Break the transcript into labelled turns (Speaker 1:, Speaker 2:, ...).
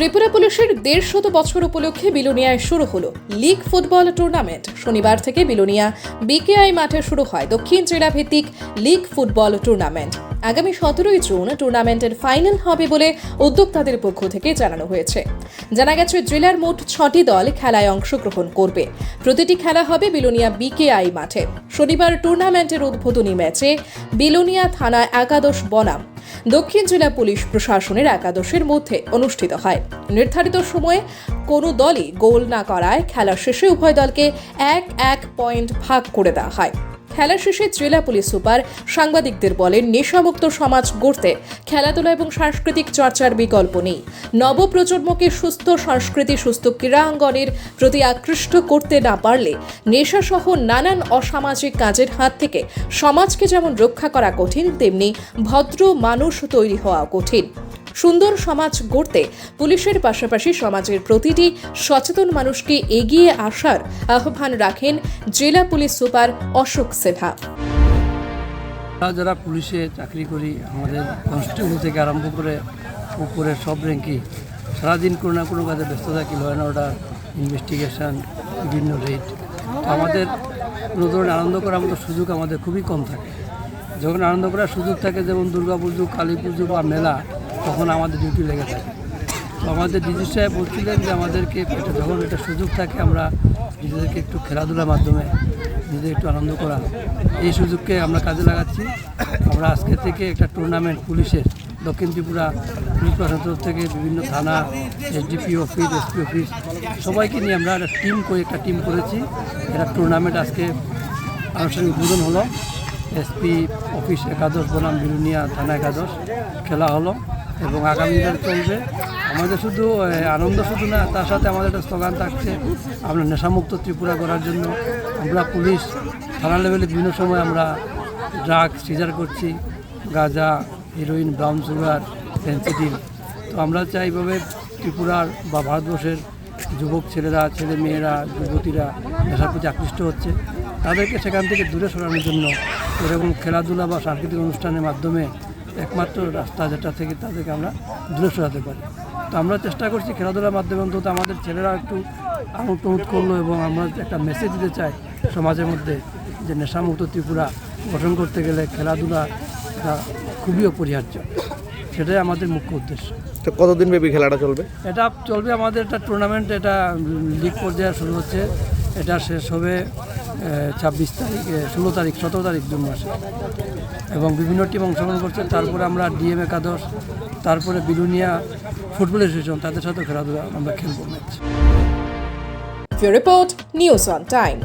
Speaker 1: ত্রিপুরা পুলিশের দেড় শত বছর উপলক্ষে বিলোনিয়ায় শুরু হলো লিগ ফুটবল টুর্নামেন্ট। শনিবার থেকে বিলোনিয়া বিকেআই মাঠে শুরু হয় দক্ষিণ জেলা ভিত্তিক লিগ ফুটবল টুর্নামেন্ট। আগামী সতেরোই জুন টুর্নামেন্টের ফাইনাল হবে বলে উদ্যোক্তাদের পক্ষ থেকে জানানো হয়েছে। জানা গেছে, জেলার মোট ছটি দল খেলায় অংশগ্রহণ করবে। প্রতিটি খেলা হবে বিলোনিয়া বিকেআই মাঠে। শনিবার টুর্নামেন্টের উদ্বোধনী ম্যাচে বিলোনিয়া থানা একাদশ বনাম, দক্ষিণ জেলা পুলিশ প্রশাসনের একাদশের মধ্যে অনুষ্ঠিত হয়। নির্ধারিত সময়ে কোনো দলই গোল না করায় খেলা শেষে উভয় দলকে এক এক পয়েন্ট ভাগ করে দেওয়া হয়। খেলা শেষে জেলা পুলিশ সুপার সাংবাদিকদের বলেন, নেশামুক্ত সমাজ গড়তে খেলাধুলা এবং সাংস্কৃতিক চর্চার বিকল্প নেই। নবপ্রজন্মকে সুস্থ সংস্কৃতি সুস্থ ক্রীড়াঙ্গনের প্রতি আকৃষ্ট করতে না পারলে নেশাসহ নানান অসামাজিক কাজের হাত থেকে সমাজকে যেমন রক্ষা করা কঠিন, তেমনি ভদ্র মানুষ তৈরি হওয়া কঠিন। সুন্দর সমাজ গড়তে পুলিশের পাশাপাশি সমাজের প্রতিটি সচেতন মানুষকে এগিয়ে আসার আহ্বান রাখেন জেলা পুলিশ সুপার অশোক সেভা।
Speaker 2: যারা পুলিশে চাকরি করি, আমাদের কনস্টেবল থেকে আরম্ভ করে উপরে সব র্যাঙ্কই সারাদিন কোনো না কোনো কাজে ব্যস্ত থাকি ল অ্যান্ড অর্ডার ইনভেস্টিগেশন বিভিন্ন রেট আমাদের কোনো ধরনের আনন্দ করার মতো সুযোগ আমাদের খুবই কম থাকে। যখন আনন্দ করার সুযোগ থাকে, যেমন দুর্গা পুজো কালী পুজো বা মেলা তখন আমাদের ডিউটি লেগে থাকে। তো আমাদের ডিজি সাহেব বলছিলেন যে আমাদেরকে এটা যখন একটা সুযোগ থাকে, আমরা নিজেদেরকে একটু খেলাধুলার মাধ্যমে নিজেদের একটু আনন্দ করা। এই সুযোগকে আমরা কাজে লাগাচ্ছি। আমরা আজকে থেকে একটা টুর্নামেন্ট পুলিশের দক্ষিণ ত্রিপুরা পুলিশ প্রশাসন থেকে বিভিন্ন থানা এসডিপি অফিস এসপি অফিস সবাইকে নিয়ে আমরা একটা টিম করে একটা টিম করেছি। একটা টুর্নামেন্ট আজকে আনুষ্ঠানিক উদ্বোধন হলো। এসপি অফিস একাদশ বনাম বিরুনিয়া থানা একাদশ খেলা হলো। এবং আগামী দিনে চলবে। আমাদের শুধু আনন্দ শুধু না, তার সাথে আমাদের একটা স্লোগান থাকছে, আমরা নেশামুক্ত ত্রিপুরা করার জন্য। আমরা পুলিশ, থানা লেভেলে বিভিন্ন সময় আমরা ড্রাগ সিজার করছি, গাঁজা হিরোইন ব্রাউন সুগার ফেন্সিডিল তো আমরা চাই ত্রিপুরার বা ভারতবর্ষের যুবক ছেলেরা, ছেলে মেয়েরা, যুবতীরা নেশার প্রতি আকৃষ্ট হচ্ছে। তাদেরকে সেখান থেকে দূরে সরানোর জন্য এরকম খেলাধুলা বা সাংস্কৃতিক অনুষ্ঠানের মাধ্যমে একমাত্র রাস্তা যেটা থেকে তাদেরকে আমরা দূরে সরাতে পারি। তো আমরা চেষ্টা করছি খেলাধুলার মাধ্যমে অন্তত আমাদের ছেলেরা একটু প্রমোদ করল এবং আমরা একটা মেসেজ দিতে চাই সমাজের মধ্যে যে নেশামুক্ত ত্রিপুরা গঠন করতে গেলে খেলাধুলা খুবই অপরিহার্য। সেটাই আমাদের মুখ্য উদ্দেশ্য।
Speaker 3: তো কতদিন ব্যাপী খেলাটা চলবে?
Speaker 2: এটা চলবে আমাদের একটা টুর্নামেন্ট এটা লিগ পর্যায়ে শুরু হচ্ছে। এটা শেষ হবে ছাব্বিশ তারিখ ষোলো তারিখ, সতেরো তারিখ জুন মাসে। এবং বিভিন্ন টিম অংশগ্রহণ করছে। তারপরে আমরা ডিএম একাদশ, তারপরে বিলুনিয়া ফুটবল অ্যাসোসিয়েশন, তাদের সাথেও খেলাধুলা আমরা খেলব match.
Speaker 1: Report, news on time.